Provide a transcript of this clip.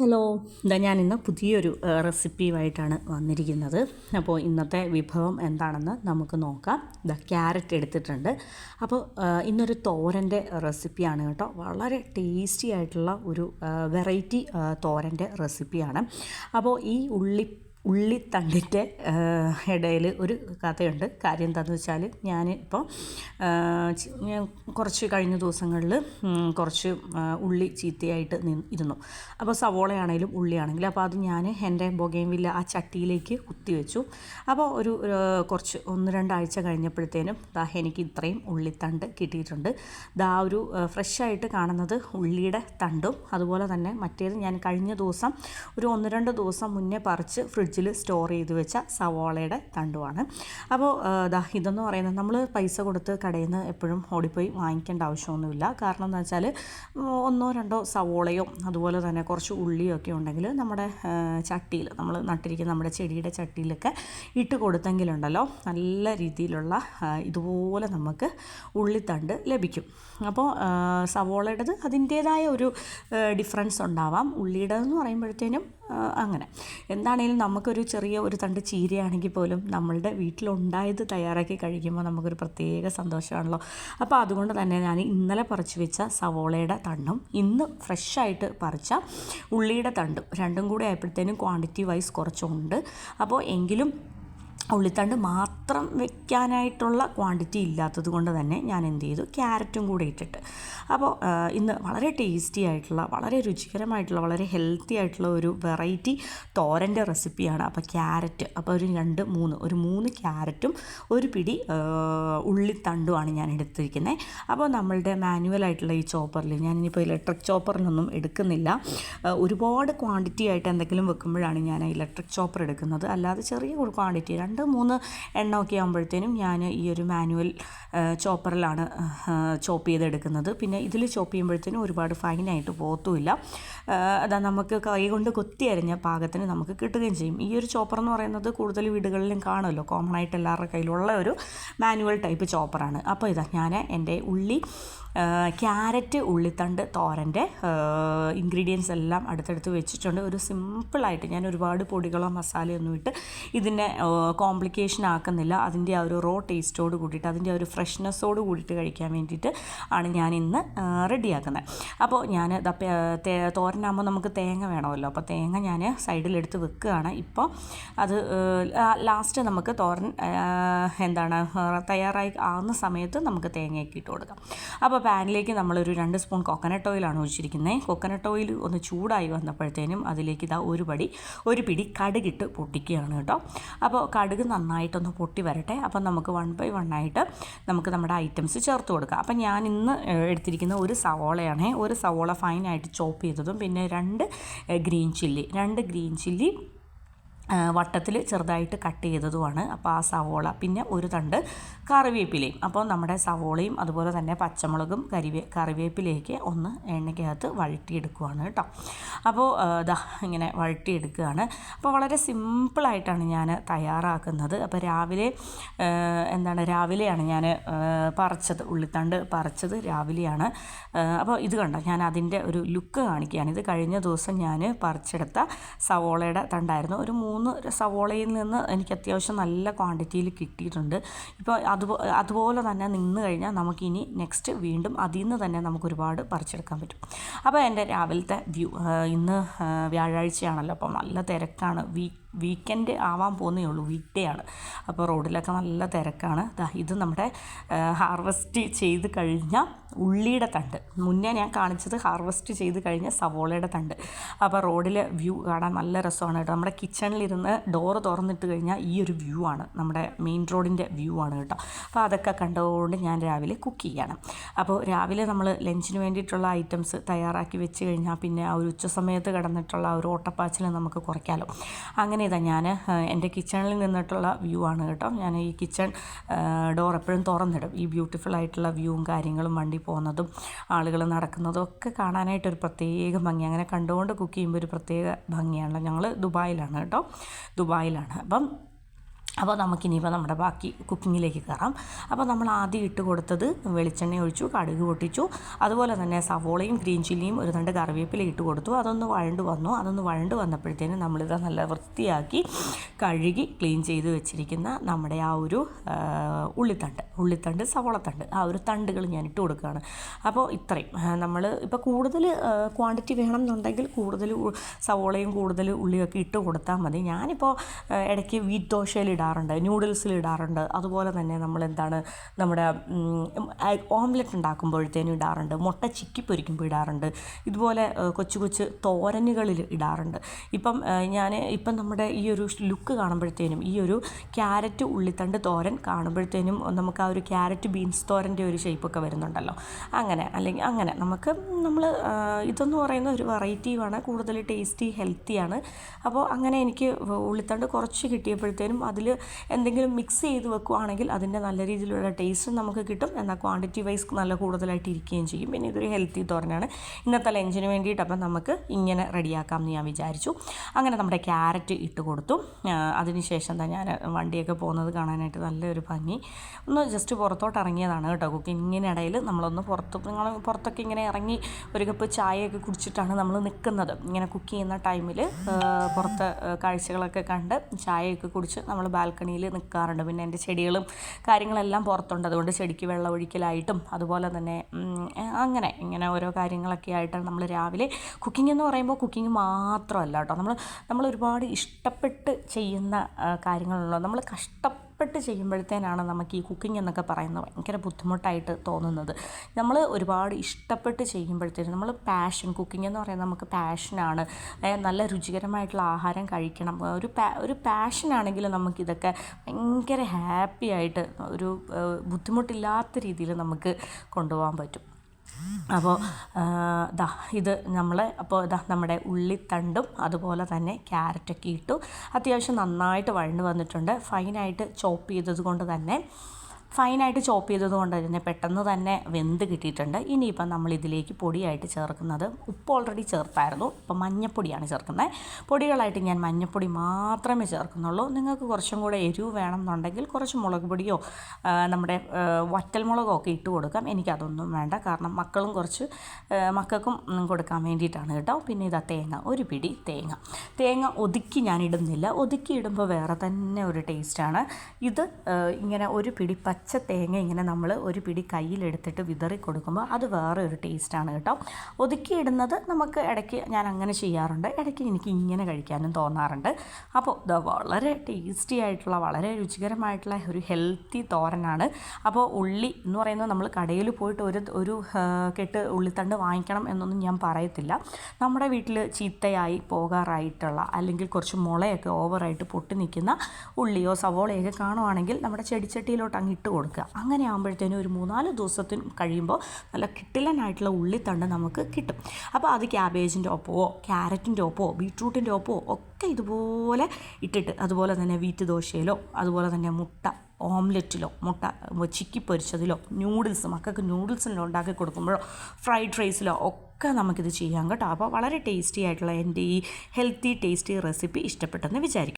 Hello ഇതാ ഇന്ന് പുതിയൊരു റെസിപ്പിയുമായിട്ടാണ് വന്നിരിക്കുന്നത്. അപ്പോൾ ഇന്നത്തെ വിഭവം എന്താണെന്ന് നമുക്ക് നോക്കാം. ഇതാ ക്യാരറ്റ് എടുത്തിട്ടുണ്ട്. അപ്പോൾ ഇന്നൊരു തോരന്റെ റെസിപ്പിയാണ് കേട്ടോ. വളരെ ടേസ്റ്റി ആയിട്ടുള്ള ഒരു വെറൈറ്റി തോരന്റെ റെസിപ്പിയാണ്. അപ്പോൾ ഈ ഉള്ളി ഉള്ളിത്തണ്ടിന്റെ ഇടയിൽ ഒരു കഥയുണ്ട്. കാര്യം എന്താണെന്ന് വെച്ചാൽ ഞാൻ ഇപ്പോൾ ഞാൻ കുറച്ച് കഴിഞ്ഞ ദിവസങ്ങളിൽ കുറച്ച് ഉള്ളി ചീത്തയായിട്ട് ഇരുന്നു. അപ്പോൾ സവോളയാണെങ്കിലും ഉള്ളിയാണെങ്കിലും അപ്പോൾ അത് ഞാൻ എന്റെ ബൊഗൈൻവില്ല ആ ചട്ടിയിലേക്ക് കുത്തിവെച്ചു അപ്പോൾ ഒരു കുറച്ച് ഒന്ന് രണ്ടാഴ്ച കഴിഞ്ഞപ്പോഴത്തേനും ദാ എനിക്ക് ഇത്രയും ഉള്ളിത്തണ്ട് കിട്ടിയിട്ടുണ്ട്. ദാ ഒരു ഫ്രഷായിട്ട് കാണുന്നത് ഉള്ളിയുടെ തണ്ടും അതുപോലെ തന്നെ മറ്റേത് ഞാൻ കഴിഞ്ഞ ദിവസം ഒരു ഒന്ന് രണ്ട് ദിവസം മുന്നേ പറിച്ച് ഫ്രിഡ്ജ് ഫ്രിഡ്ജിൽ സ്റ്റോർ ചെയ്ത് വെച്ച സവോളയുടെ തണ്ടുമാണ് അപ്പോൾ ദാ ഇതെന്ന് പറയുന്നത് നമ്മൾ പൈസ കൊടുത്ത് കടയിൽ നിന്ന് എപ്പോഴും ഓടിപ്പോയി വാങ്ങിക്കേണ്ട ആവശ്യമൊന്നുമില്ല. കാരണം എന്താ വെച്ചാൽ ഒന്നോ രണ്ടോ സവോളയോ അതുപോലെ തന്നെ കുറച്ച് ഉള്ളിയോ ഒക്കെ ഉണ്ടെങ്കിൽ നമ്മുടെ ചട്ടിയിൽ നമ്മൾ നട്ടിരിക്കുന്ന നമ്മുടെ ചെടിയുടെ ചട്ടിയിലൊക്കെ ഇട്ട് കൊടുത്തെങ്കിലുണ്ടല്ലോ നല്ല രീതിയിലുള്ള ഇതുപോലെ നമുക്ക് ഉള്ളിത്തണ്ട് ലഭിക്കും. അപ്പോൾ സവോളയുടേത് അതിന്റേതായ ഒരു ഡിഫറൻസ് ഉണ്ടാവാം. ഉള്ളിയുടേതെന്ന് പറയുമ്പോഴത്തേനും അങ്ങനെ. എന്താണേലും നമുക്കൊരു ചെറിയ ഒരു തണ്ട് ചീരയാണെങ്കിൽ പോലും നമ്മളുടെ വീട്ടിലുണ്ടായത് തയ്യാറാക്കി കഴിക്കുമ്പോൾ നമുക്കൊരു പ്രത്യേക സന്തോഷമാണല്ലോ. അപ്പോൾ അതുകൊണ്ട് തന്നെ ഞാൻ ഇന്നലെ പറിച്ച് വെച്ച സവോളയുടെ തണ്ടും ഇന്ന് ഫ്രഷായിട്ട് പറിച്ച ഉള്ളിയുടെ തണ്ടും രണ്ടും കൂടി ആയപ്പോഴത്തേനും ക്വാണ്ടിറ്റി വൈസ് കുറച്ചുണ്ട്. അപ്പോൾ എങ്കിലും ഉള്ളിത്തണ്ട് മാത്രം വെക്കാനായിട്ടുള്ള ക്വാണ്ടിറ്റി ഇല്ലാത്തത് കൊണ്ട് തന്നെ ഞാൻ എന്ത് ചെയ്തു? ക്യാരറ്റും കൂടെ ഇട്ടിട്ട്. അപ്പോൾ ഇന്ന് വളരെ ടേസ്റ്റി ആയിട്ടുള്ള വളരെ രുചികരമായിട്ടുള്ള വളരെ ഹെൽത്തി ആയിട്ടുള്ള ഒരു വെറൈറ്റി തോരന്റെ റെസിപ്പിയാണ് അപ്പോൾ ക്യാരറ്റ് അപ്പോൾ ഒരു രണ്ട് മൂന്ന് ഒരു മൂന്ന് ക്യാരറ്റും ഒരു പിടി ഉള്ളിത്തണ്ടുമാണ് ഞാൻ എടുത്തിരിക്കുന്നത് അപ്പോൾ നമ്മളുടെ മാനുവൽ ആയിട്ടുള്ള ഈ ചോപ്പറിൽ ഞാനിപ്പോൾ ഇലക്ട്രിക് ചോപ്പറിലൊന്നും എടുക്കുന്നില്ല. ഒരുപാട് ക്വാണ്ടിറ്റി ആയിട്ട് എന്തെങ്കിലും വെക്കുമ്പോഴാണ് ഞാൻ ഇലക്ട്രിക് ചോപ്പർ എടുക്കുന്നത്. അല്ലാതെ ചെറിയ ക്വാണ്ടിറ്റി രണ്ട് മൂന്ന് എണ്ണമൊക്കെ ആകുമ്പോഴത്തേനും ഞാൻ ഈ ഒരു മാനുവൽ ചോപ്പറിലാണ് ചോപ്പ് ചെയ്തെടുക്കുന്നത്. പിന്നെ ഇതിൽ ചോപ്പ് ചെയ്യുമ്പോഴത്തേനും ഒരുപാട് ഫൈനായിട്ട് പോത്തുമില്ല. അതാ നമുക്ക് കൈ കൊണ്ട് കൊത്തി അരിഞ്ഞ പാകത്തിന് നമുക്ക് കിട്ടുകയും ചെയ്യും. ഈ ഒരു ചോപ്പർ എന്ന് പറയുന്നത് കൂടുതൽ വീടുകളിലും കാണുമല്ലോ. കോമൺ ആയിട്ട് എല്ലാവരുടെ കയ്യിലുള്ള ഒരു മാനുവൽ ടൈപ്പ് ചോപ്പറാണ്. അപ്പോൾ ഇതാ ഞാൻ എന്റെ ഉള്ളി ക്യാരറ്റ് ഉള്ളിത്തണ്ട് തോരന്റെ ഇൻഗ്രീഡിയൻസ് എല്ലാം അടുത്തടുത്ത് വെച്ചിട്ടുണ്ട്. ഒരു സിമ്പിളായിട്ട് ഞാൻ ഒരുപാട് പൊടികളോ മസാലയൊന്നും ഇട്ട് ഇതിനെ കോംപ്ലിക്കേഷൻ ആക്കുന്നില്ല. അതിന്റെ ആ ഒരു റോ ടേസ്റ്റോട് കൂടിയിട്ട് അതിന്റെ ഒരു ഫ്രഷ്നെസ്സോട് കൂടിയിട്ട് കഴിക്കാൻ വേണ്ടിയിട്ട് ആണ് ഞാൻ ഇന്ന് റെഡിയാക്കുന്നത് അപ്പോൾ ഞാൻ തോരനാകുമ്പോൾ നമുക്ക് തേങ്ങ വേണമല്ലോ. അപ്പോൾ തേങ്ങ ഞാൻ സൈഡിലെടുത്ത് വെക്കുകയാണ്. ഇപ്പോൾ അത് ലാസ്റ്റ് നമുക്ക് തോരൻ എന്താണ് തയ്യാറായി ആകുന്ന സമയത്ത് നമുക്ക് തേങ്ങയൊക്കെ ഇട്ട് കൊടുക്കാം. അപ്പോൾ പാനിലേക്ക് നമ്മളൊരു രണ്ട് സ്പൂൺ കൊക്കനട്ട് ഓയിലാണ് ഒഴിച്ചിരിക്കുന്നത് കൊക്കനട്ട് ഓയിൽ ഒന്ന് ചൂടായി വന്നപ്പോഴത്തേനും അതിലേക്ക് ഇതാ ഒരു പടി ഒരു പിടി കടുകിട്ട് പൊട്ടിക്കുകയാണ് കേട്ടോ. അപ്പോൾ കടുക് നന്നായിട്ടൊന്ന് പൊട്ടി വരട്ടെ. അപ്പം നമുക്ക് വൺ ബൈ വൺ ആയിട്ട് നമുക്ക് നമ്മുടെ ഐറ്റംസ് ചേർത്ത് കൊടുക്കാം. അപ്പം ഞാൻ ഇന്ന് എടുത്തിരിക്കുന്ന ഒരു സവോളയാണ്. ഒരു സവോള ഫൈനായിട്ട് ചോപ്പ് ചെയ്തതും പിന്നെ രണ്ട് ഗ്രീൻ ചില്ലി രണ്ട് ഗ്രീൻ ചില്ലി വട്ടത്തിൽ ചെറുതായിട്ട് കട്ട് ചെയ്തതുമാണ്. അപ്പോൾ ആ സവോള പിന്നെ ഒരു തണ്ട് കറിവേപ്പിലയും. അപ്പോൾ നമ്മുടെ സവോളയും അതുപോലെ തന്നെ പച്ചമുളകും കരിവേ കറിവേപ്പിലേക്ക് ഒന്ന് എണ്ണയ്ക്കകത്ത് വഴറ്റിയെടുക്കുകയാണ് കേട്ടോ. അപ്പോൾ ഇതാ ഇങ്ങനെ വഴറ്റിയെടുക്കുകയാണ്. അപ്പോൾ വളരെ സിമ്പിളായിട്ടാണ് ഞാൻ തയ്യാറാക്കുന്നത്. അപ്പോൾ രാവിലെ എന്താണ് രാവിലെയാണ് ഞാൻ പറിച്ചത് ഉള്ളിത്തണ്ട് പറിച്ചത് രാവിലെയാണ്. അപ്പോൾ ഇത് കണ്ടോ ഞാൻ അതിന്റെ ഒരു ലുക്ക് കാണിക്കുകയാണ്. ഇത് കഴിഞ്ഞ ദിവസം ഞാൻ പറിച്ചെടുത്ത സവോളയുടെ തണ്ടായിരുന്നു. ഒരു മൂന്ന് മൂന്ന് സവോളയിൽ നിന്ന് എനിക്ക് അത്യാവശ്യം നല്ല ക്വാണ്ടിറ്റിയിൽ കിട്ടിയിട്ടുണ്ട്. ഇപ്പോൾ അതുപോ അതുപോലെ തന്നെ നിന്ന് കഴിഞ്ഞാൽ നമുക്കിനി നെക്സ്റ്റ് വീണ്ടും അതിൽ നിന്ന് തന്നെ നമുക്ക് ഒരുപാട് പറിച്ചെടുക്കാൻ പറ്റും. അപ്പോൾ എന്റെ രാവിലത്തെ വ്യൂ ഇന്ന് വ്യാഴാഴ്ചയാണല്ലോ അപ്പോൾ നല്ല തിരക്കാണ്. വീക്ക് വീക്കെൻഡ് ആവാൻ പോകുന്നേ ഉള്ളൂ. വീക്ക് ഡേ ആണ്. അപ്പോൾ റോഡിലൊക്കെ നല്ല തിരക്കാണ്. ഇത് നമ്മുടെ ഹാർവെസ്റ്റ് ചെയ്ത് കഴിഞ്ഞ ഉള്ളിയുടെ തണ്ട്. മുന്നേ ഞാൻ കാണിച്ചത് ഹാർവെസ്റ്റ് ചെയ്ത് കഴിഞ്ഞ സവോളയുടെ തണ്ട്. അപ്പോൾ റോഡിലെ വ്യൂ കാണാൻ നല്ല രസമാണ് കേട്ടോ. നമ്മുടെ കിച്ചണിലിരുന്ന് ഡോറ് തുറന്നിട്ട് കഴിഞ്ഞാൽ ഈ ഒരു വ്യൂ ആണ്. നമ്മുടെ മെയിൻ റോഡിന്റെ വ്യൂ ആണ് കേട്ടോ. അപ്പോൾ അതൊക്കെ കണ്ടുകൊണ്ട് ഞാൻ രാവിലെ കുക്ക് ചെയ്യണം. അപ്പോൾ രാവിലെ നമ്മൾ ലഞ്ചിന് വേണ്ടിയിട്ടുള്ള ഐറ്റംസ് തയ്യാറാക്കി വെച്ച് കഴിഞ്ഞാൽ പിന്നെ ആ ഒരു ഉച്ച സമയത്ത് കിടന്നിട്ടുള്ള ഒരു ഓട്ടപ്പാച്ചിൽ നമുക്ക് കുറയ്ക്കാമല്ലോ അങ്ങനെ ഇതാ ഞാൻ എന്റെ കിച്ചണിൽ നിന്നിട്ടുള്ള വ്യൂ ആണ് കേട്ടോ. ഞാൻ ഈ കിച്ചൺ ഡോർ എപ്പോഴും തുറന്നിടും. ഈ ബ്യൂട്ടിഫുൾ ആയിട്ടുള്ള വ്യൂവും കാര്യങ്ങളും വണ്ടി പോകുന്നതും ആളുകൾ നടക്കുന്നതും ഒക്കെ കാണാനായിട്ട് ഒരു പ്രത്യേക ഭംഗി. അങ്ങനെ കണ്ടുകൊണ്ട് കുക്ക് ചെയ്യുമ്പോൾ ഒരു പ്രത്യേക ഭംഗിയാണല്ലോ. ഞങ്ങൾ ദുബായിലാണ് കേട്ടോ. ദുബായിലാണ്. അപ്പം അപ്പോൾ നമുക്കിനിയിപ്പോൾ നമ്മുടെ ബാക്കി കുക്കിങ്ങിലേക്ക് കയറാം. അപ്പോൾ നമ്മൾ ആദ്യം ഇട്ട് കൊടുത്തത് വെളിച്ചെണ്ണ ഒഴിച്ചു കടുക് പൊട്ടിച്ചു. അതുപോലെ തന്നെ സവോളയും ഗ്രീൻ ചില്ലിയും ഒരു രണ്ട് കറിവേപ്പില ഇട്ട് കൊടുത്തു. അതൊന്ന് വഴണ്ട് വന്നു. അതൊന്ന് വഴണ്ട് വന്നപ്പോഴത്തേനും നമ്മളിത് നല്ല വൃത്തിയാക്കി കഴുകി ക്ലീൻ ചെയ്ത് വെച്ചിരിക്കുന്ന നമ്മുടെ ആ ഒരു ഉള്ളിത്തണ്ട് ഉള്ളിത്തണ്ട് സവോളത്തണ്ട് ആ ഒരു തണ്ടുകൾ ഞാൻ ഇട്ട് കൊടുക്കുകയാണ്. അപ്പോൾ ഇത്രയും. നമ്മൾ ഇപ്പോൾ കൂടുതൽ ക്വാണ്ടിറ്റി വേണം എന്നുണ്ടെങ്കിൽ കൂടുതൽ സവോളയും കൂടുതൽ ഉള്ളിയൊക്കെ ഇട്ട് കൊടുത്താൽ മതി. ഞാനിപ്പോൾ ഇടയ്ക്ക് വീറ്റ് ദോശയിൽ ഇടാറുണ്ട് ന്യൂഡിൽസിൽ ഇടാറുണ്ട്. അതുപോലെ തന്നെ നമ്മൾ എന്താണ് നമ്മുടെ ഓംലെറ്റ് ഉണ്ടാക്കുമ്പോഴത്തേനും ഇടാറുണ്ട് മുട്ട ചിക്കി പൊരിക്കുമ്പോൾ ഇടാറുണ്ട് ഇതുപോലെ കൊച്ചു കൊച്ചു തോരനുകളിൽ ഇടാറുണ്ട്. ഇപ്പം ഞാൻ ഇപ്പം നമ്മുടെ ഈ ഒരു ലുക്ക് കാണുമ്പോഴത്തേനും ഈ ഒരു ക്യാരറ്റ് ഉള്ളിത്തണ്ട് തോരൻ കാണുമ്പോഴത്തേനും നമുക്ക് ആ ഒരു ക്യാരറ്റ് ബീൻസ് തോരന്റെ ഒരു ഷേപ്പൊക്കെ വരുന്നുണ്ടല്ലോ. അങ്ങനെ അല്ലെങ്കിൽ അങ്ങനെ നമുക്ക് നമ്മൾ ഇതെന്ന് പറയുന്ന ഒരു വെറൈറ്റീവാണ് കൂടുതൽ ടേസ്റ്റി ഹെൽത്തിയാണ് അപ്പോൾ അങ്ങനെ എനിക്ക് ഉള്ളിത്തണ്ട് കുറച്ച് കിട്ടിയപ്പോഴത്തേനും അതിൽ എന്തെങ്കിലും മിക്സ് ചെയ്ത് വെക്കുവാണെങ്കിൽ അതിന്റെ നല്ല രീതിയിലുള്ള ടേസ്റ്റ് നമുക്ക് കിട്ടും. എന്നാൽ ക്വാണ്ടിറ്റി വൈസ് നല്ല കൂടുതലായിട്ട് ഇരിക്കുകയും ചെയ്യും. പിന്നെ ഇതൊരു ഹെൽത്തി തോരനാണ്. ഇന്നത്തെ ലഞ്ചിന് വേണ്ടിയിട്ട് അപ്പം നമുക്ക് ഇങ്ങനെ റെഡിയാക്കാം എന്ന് ഞാൻ വിചാരിച്ചു. അങ്ങനെ നമ്മുടെ ക്യാരറ്റ് ഇട്ട് കൊടുത്തു. അതിനുശേഷം തന്നെ ഞാൻ വണ്ടിയൊക്കെ പോകുന്നത് കാണാനായിട്ട് നല്ലൊരു ഭംഗി. ഒന്ന് ജസ്റ്റ് പുറത്തോട്ട് ഇറങ്ങിയതാണ് കേട്ടോ. കുക്കിങ്ങിനിടയിൽ നമ്മളൊന്ന് പുറത്ത് നിങ്ങൾ പുറത്തൊക്കെ ഇങ്ങനെ ഇറങ്ങി ഒരു കപ്പ് ചായയൊക്കെ കുടിച്ചിട്ടാണ് നമ്മൾ നിൽക്കുന്നത്. ഇങ്ങനെ കുക്ക് ചെയ്യുന്ന ടൈമിൽ പുറത്ത് കാഴ്ചകളൊക്കെ കണ്ട് ചായയൊക്കെ കുടിച്ച് നമ്മൾ ബാൽക്കണിയിൽ നിൽക്കാറുണ്ട്. പിന്നെ എന്റെ ചെടികളും കാര്യങ്ങളെല്ലാം പുറത്തുണ്ട്. അതുകൊണ്ട് ചെടിക്ക് വെള്ളം ഒഴിക്കലായിട്ടും അതുപോലെ തന്നെ അങ്ങനെ ഇങ്ങനെ ഓരോ കാര്യങ്ങളൊക്കെ ആയിട്ടാണ് നമ്മൾ രാവിലെ കുക്കിംഗ് എന്ന് പറയുമ്പോൾ കുക്കിംഗ് മാത്രമല്ല കേട്ടോ. നമ്മൾ നമ്മൾ ഒരുപാട് ഇഷ്ടപ്പെട്ട് ചെയ്യുന്ന കാര്യങ്ങളുണ്ടോ നമ്മൾ കഷ്ടപ്പെട്ട് ചെയ്യുമ്പോഴത്തേനാണ് നമുക്ക് ഈ കുക്കിംഗ് എന്നൊക്കെ പറയുന്നത് ഭയങ്കര ബുദ്ധിമുട്ടായിട്ട് തോന്നുന്നത്. നമ്മൾ ഒരുപാട് ഇഷ്ടപ്പെട്ട് ചെയ്യുമ്പോഴത്തേനും നമ്മൾ പാഷൻ കുക്കിംഗ് എന്ന് പറയുന്നത് നമുക്ക് പാഷനാണ് നല്ല രുചികരമായിട്ടുള്ള ആഹാരം കഴിക്കണം. ഒരു പാ ഒരു പാഷനാണെങ്കിൽ നമുക്കിതൊക്കെ ഭയങ്കര ഹാപ്പി ആയിട്ട് ഒരു ബുദ്ധിമുട്ടില്ലാത്ത രീതിയിൽ നമുക്ക് കൊണ്ടുപോകാൻ പറ്റും. അപ്പോൾ ദാ ഇത് നമ്മൾ അപ്പോൾ ഇതാ നമ്മുടെ ഉള്ളിത്തണ്ടും അതുപോലെ തന്നെ ക്യാരറ്റൊക്കെ ഇട്ടു. അത്യാവശ്യം നന്നായിട്ട് വഴണ്ട് വന്നിട്ടുണ്ട്. ഫൈനായിട്ട് ചോപ്പ് ചെയ്തത് കൊണ്ട് തന്നെ ഫൈനായിട്ട് ചോപ്പ് ചെയ്തത് കൊണ്ട് പെട്ടെന്ന് തന്നെ വെന്ത് കിട്ടിയിട്ടുണ്ട്. ഇനിയിപ്പം നമ്മൾ ഇതിലേക്ക് പൊടിയായിട്ട് ചേർക്കുന്നത് ഉപ്പ് ഓൾറെഡി ചേർത്തായിരുന്നു. ഇപ്പം മഞ്ഞപ്പൊടിയാണ് ചേർക്കുന്നത്. പൊടികളായിട്ട് ഞാൻ മഞ്ഞപ്പൊടി മാത്രമേ ചേർക്കുന്നുള്ളൂ. നിങ്ങൾക്ക് കുറച്ചും കൂടെ എരിവ് വേണം എന്നുണ്ടെങ്കിൽ കുറച്ച് മുളക് പൊടിയോ നമ്മുടെ വറ്റൽമുളകോ ഒക്കെ ഇട്ട് കൊടുക്കാം. എനിക്കതൊന്നും വേണ്ട. കാരണം മക്കളും കുറച്ച് മക്കൾക്കും കൊടുക്കാൻ വേണ്ടിയിട്ടാണ് കേട്ടോ. പിന്നെ ഇതാ തേങ്ങ. ഒരു പിടി തേങ്ങ. തേങ്ങ ഒതുക്കി ഞാൻ ഇടുന്നില്ല. ഒതുക്കി ഇടുമ്പോൾ വേറെ തന്നെ ഒരു ടേസ്റ്റാണ് ഇത് ഇങ്ങനെ ഒരു പിടി പച്ച തേങ്ങ ഇങ്ങനെ നമ്മൾ ഒരു പിടി കയ്യിലെടുത്തിട്ട് വിതറി കൊടുക്കുമ്പോൾ അത് വേറെ ഒരു ടേസ്റ്റാണ് കേട്ടോ. ഒതുക്കിയിടുന്നത് നമുക്ക് ഇടയ്ക്ക് ഞാൻ അങ്ങനെ ചെയ്യാറുണ്ട്. ഇടയ്ക്ക് എനിക്ക് ഇങ്ങനെ കഴിക്കാനും തോന്നാറുണ്ട്. അപ്പോൾ ഇത് വളരെ ടേസ്റ്റി ആയിട്ടുള്ള വളരെ രുചികരമായിട്ടുള്ള ഒരു ഹെൽത്തി തോരനാണ്. അപ്പോൾ ഉള്ളി എന്ന് പറയുന്നത് നമ്മൾ കടയിൽ പോയിട്ട് ഒരു ഒരു കെട്ട് ഉള്ളിത്തണ്ട് വാങ്ങിക്കണം എന്നൊന്നും ഞാൻ പറയത്തില്ല. നമ്മുടെ വീട്ടിൽ ചീത്തയായി പോകാറായിട്ടുള്ള അല്ലെങ്കിൽ കുറച്ച് മുളയൊക്കെ ഓവറായിട്ട് പൊട്ടി നിൽക്കുന്ന ഉള്ളിയോ സവോളയൊക്കെ കാണുവാണെങ്കിൽ നമ്മുടെ ചെടിച്ചട്ടിയിലോട്ട് അങ്ങ് ഇട്ട് കൊടുക്കുക. അങ്ങനെ ആകുമ്പോഴത്തേനും ഒരു മൂന്നാൽ ദിവസത്തിന് കഴിയുമ്പോൾ നല്ല കിട്ടിലനായിട്ടുള്ള ഉള്ളിത്തണ്ട് നമുക്ക് കിട്ടും. അപ്പോൾ അത് ക്യാബേജിന്റെ ഒപ്പമോ ക്യാരറ്റിന്റെ ഒപ്പമോ ബീട്രൂട്ടിന്റെ ഒപ്പമോ ഒക്കെ ഇതുപോലെ ഇട്ടിട്ട് അതുപോലെ തന്നെ വീറ്റ് ദോശയിലോ അതുപോലെ തന്നെ മുട്ട ഓംലെറ്റിലോ മുട്ട ചിക്കി പൊരിച്ചതിലോ ന്യൂഡിൽസ് മക്കൾക്ക് ന്യൂഡിൽസിലോ ഉണ്ടാക്കി കൊടുക്കുമ്പോഴോ ഫ്രൈഡ് റൈസിലോ ഒക്കെ നമുക്കിത് ചെയ്യാം കേട്ടോ. അപ്പോൾ വളരെ ടേസ്റ്റി ആയിട്ടുള്ള എന്റെ ഈ ഹെൽത്തി ടേസ്റ്റി റെസിപ്പി ഇഷ്ടപ്പെട്ടെന്ന് വിചാരിക്കും